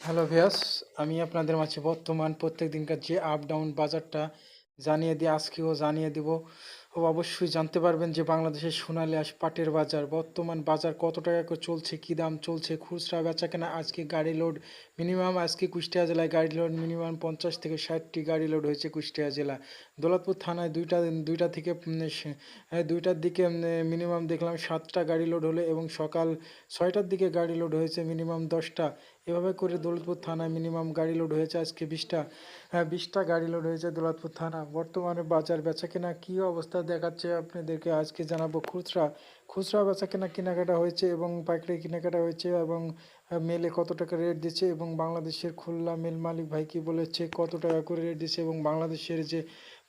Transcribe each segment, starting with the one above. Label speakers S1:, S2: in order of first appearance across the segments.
S1: Hello ভিয়াস আমি আপনাদের মাঝে বর্তমান প্রত্যেক দিনকার যে আপ ডাউন বাজারটা জানিয়ে দিয়ে, আজকেও জানিয়ে দিব। ও অবশ্যই জানতে পারবেন যে বাংলাদেশের সোনালী আঁশ পাটের বাজার, বর্তমান বাজার কত টাকা করে চলছে, কী দাম চলছে, খুচরা বেচা কেনা, আজকে গাড়ি লোড মিনিমাম আজকে কুষ্টিয়া জেলায় গাড়ি লোড মিনিমাম পঞ্চাশ থেকে ষাটটি গাড়ি লোড হয়েছে কুষ্টিয়া জেলা। দৌলতপুর থানায় দুইটা দুইটা থেকে দুইটার দিকে মিনিমাম দেখলাম সাতটা গাড়ি লোড হলো এবং সকাল ছয়টার দিকে গাড়ি লোড হয়েছে মিনিমাম দশটা। এভাবে করে দৌলতপুর থানায় মিনিমাম গাড়ি লোড হয়েছে। আজকে বিশটা হ্যাঁ বিশটা গাড়ি লোড হয়েছে দৌলতপুর থানা। বর্তমানে বাজার বেচা কেনা কী অবস্থা দেখাচ্ছে আপনাদেরকে? আজকে জানাব খুচরা। খুচরা বেচা কেনা কেনাকাটা হয়েছে এবং পাইকারি কেনাকাটা হয়েছে এবং মেলে কত টাকা রেট দিচ্ছে এবং বাংলাদেশের খুলনা মেল মালিক ভাই কি বলেছে, কত টাকা করে রেট দিচ্ছে এবং বাংলাদেশের যে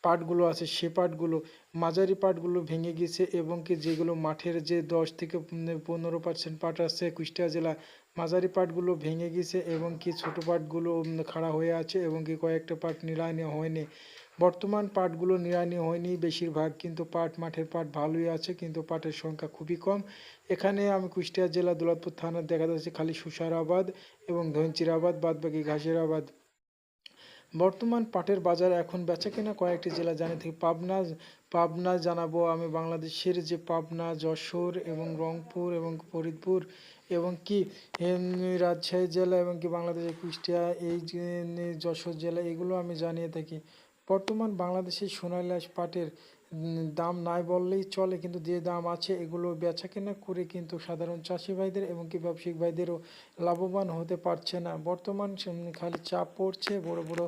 S1: পাটগুলো আছে সে পাটগুলো, মাঝারি পাটগুলো ভেঙে গেছে এবং কি যেগুলো মাঠের যে দশ থেকে পনেরো পার্সেন্ট পাট আছে কুষ্টিয়া জেলা মাঝারি পাটগুলো ভেঙে গেছে এবং কি ছোট পাটগুলো উম, খাড়া হয়ে আছে এবং কি কয়েকটা পাট নিড়ানি হয়নি। বর্তমান পাটগুলো নিড়ানি হয়নি বেশিরভাগ কিন্তু পাট মাঠের পাট ভালোই আছে কিন্তু পাটের সংখ্যা খুবই কম। এখানে আমি কুষ্টিয়া জেলা দৌলতপুর থানার দেখা যাচ্ছে খালি সুসারাবাদ এবং ধনচির ধনচিরাবাদ বাদবাকি ঘাসেরাবাদ। বর্তমান পাটের বাজার এখন বেচাকেনা কয়েকটি জেলা জানি থেকে পাবনা পাবনা জানাব আমি বাংলাদেশের যে পাবনা, যশোর এবং রংপুর এবং ফরিদপুর এবং কি রাজশাহী জেলা এবং কি বাংলাদেশের কুষ্টিয়া এই যশোর জেলা এগুলো আমি জানিয়ে থাকি। বর্তমান বাংলাদেশের আঁশ পাটের দাম নাই বললেই চলে, কিন্তু যে দাম আছে এগুলো বেচা কেনা করে কিন্তু সাধারণ চাষি ভাইদের এবং কি ব্যবসায়িক ভাইদেরও লাভবান হতে পারছে না। বর্তমান খালি চাপ পড়ছে বড় বড়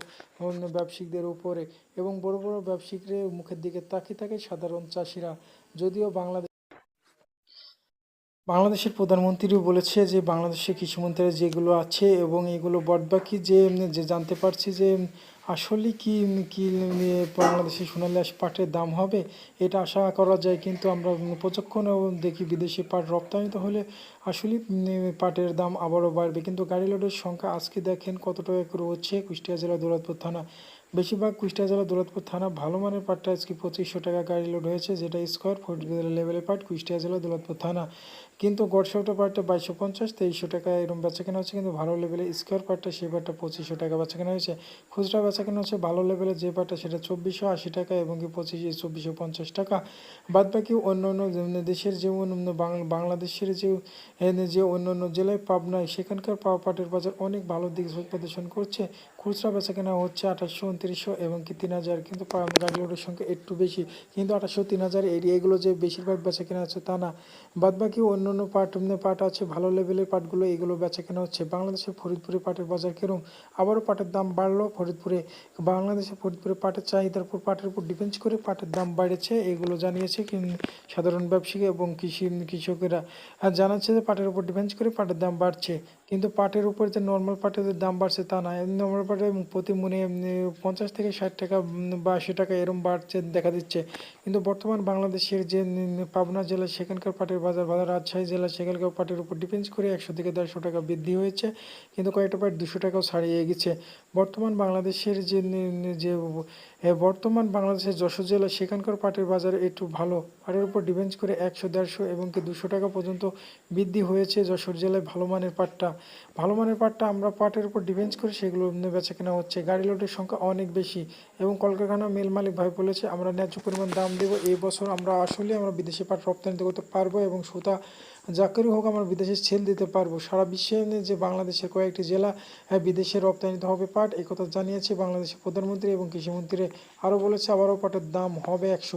S1: ব্যবসায়িকদের উপরে এবং বড় বড় ব্যবসায়িকরা মুখের দিকে তাকিয়ে থাকে সাধারণ চাষিরা। যদিও বাংলাদেশ বাংলাদেশের প্রধানমন্ত্রীও বলেছে যে বাংলাদেশের কৃষিমন্ত্রী যেগুলো আছে এবং এগুলো বদবাকি যে যে জানতে পারছি যে আসলে কি কি নিয়ে বাংলাদেশের সোনালী আঁশ পাটের দাম হবে? এটা আশা করা যায়, কিন্তু আমরা প্রযক্ষণ দেখি বিদেশি পাট রপ্তানিত হলে আসলে পাটের দাম আবারও বাড়বে। কিন্তু গাড়ি লোডের সংখ্যা আজকে দেখেন কত টাকা করে হচ্ছে কুষ্টিয়া জেলা দৌলতপুর থানা। বেশিরভাগ কুষ্টিয়া জেলা দৌলতপুর থানা ভালো মানের পাটটা আজকে পঁচিশশো টাকা গাড়ি লোড হয়েছে, যেটা স্কোয়ার ফুট লেভেলের পাট কুষ্টিয়া জেলা দৌলতপুর থানা। কিন্তু গড়সাউটা পার্টটা বাইশশো পঞ্চাশ, তেইশশো টাকা এরকম বেচা কেনা হচ্ছে, কিন্তু ভালো লেভেলের স্কোয়ার পার্টটা সেই পার্টটা পঁচিশশো টাকা বেচা কেনা হয়েছে। খুচরা বেচা কেনা হচ্ছে ভালো লেভেলের যে পার্টটা সেটা চব্বিশশো আশি টাকা এবং কি পঁচিশ চব্বিশশো পঞ্চাশ টাকা। বাদ বাকি অন্য অন্য দেশের যে বাং- বাংলাদেশের যে যে অন্য অন্য জেলায় পাবনায় সেখানকার পাওয়া পাটের বাজার অনেক ভালো দিক প্রদর্শন করছে। খুচরা বেচা কেনা হচ্ছে আঠাশশো, উনত্রিশশো এবং কি তিন হাজার, কিন্তু গাড়ি লোডের সংখ্যা একটু বেশি, কিন্তু আঠাশশো, তিন হাজার এগুলো যে বেশিরভাগ বেচা কেনা হচ্ছে তা না। বাদ বাকি অন্য অন্য পাট পাট আছে, ভালো লেভেলের পাটগুলো এগুলো বেচা কেনা হচ্ছে। বাংলাদেশের ফরিদপুরে পাটের বাজার কিরম? আবারও পাটের দাম বাড়লো ফরিদপুরে। বাংলাদেশে ফরিদপুরে পাটের চাহিদার উপর, পাটের উপর ডিপেন্ড করে পাটের দাম বাড়েছে, এগুলো জানিয়েছে সাধারণ ব্যবসায়ী এবং কৃষি, কৃষকেরা। জানাচ্ছে যে পাটের উপর ডিপেন্ড করে পাটের দাম বাড়ছে। কিন্তু পাটের উপর যে নর্মাল পাটের দাম বাড়ছে তা না। নর্মাল পাটের প্রতি মনে পঞ্চাশ থেকে ষাট টাকা বা আশি টাকা এরম বাড়ছে, দেখা দিচ্ছে। কিন্তু বর্তমান বাংলাদেশের যে পাবনা জেলা সেখানকার পাটের বাজার বাজার রাজশাহী জেলা সেখানকার পাটের উপর ডিপেন্ড করে একশো থেকে দেড়শো টাকা বৃদ্ধি হয়েছে, কিন্তু কয়েকটা পাট দুশো টাকাও ছাড়িয়ে গেছে। বর্তমান বাংলাদেশের যে যে বর্তমান বাংলাদেশের যশোর জেলা সেখানকার পাটের বাজার একটু ভালো। পাটের উপর ডিপেন্ড করে একশো, দেড়শো এবং কি দুশো টাকা পর্যন্ত বৃদ্ধি হয়েছে যশোর জেলায় ভালো মানের পাটটা। ভালো মানের পাটটা আমরা পাটের উপর ডিপেন্ড করে সেগুলো বেচা কেনা হচ্ছে। গাড়ি লোডের সংখ্যা অনেক বেশি এবং কলকারখানা মিল মালিক ভাই বলেছে, আমরা ন্যায্য পরিমাণ দাম দেবো, এই বছর আমরা আসলে আমরা বিদেশি পাট রপ্তানি করতে পারব এবং সুতা যা করে হোক আমরা বিদেশে সেল দিতে পারব। সারা বিশ্বে যে বাংলাদেশের কয়েকটি জেলা বিদেশে রপ্তানিতে হবে পাট একথা কথা জানিয়েছে বাংলাদেশের প্রধানমন্ত্রী এবং কৃষিমন্ত্রী। আরও বলেছে, আবারও পাটের দাম হবে একশো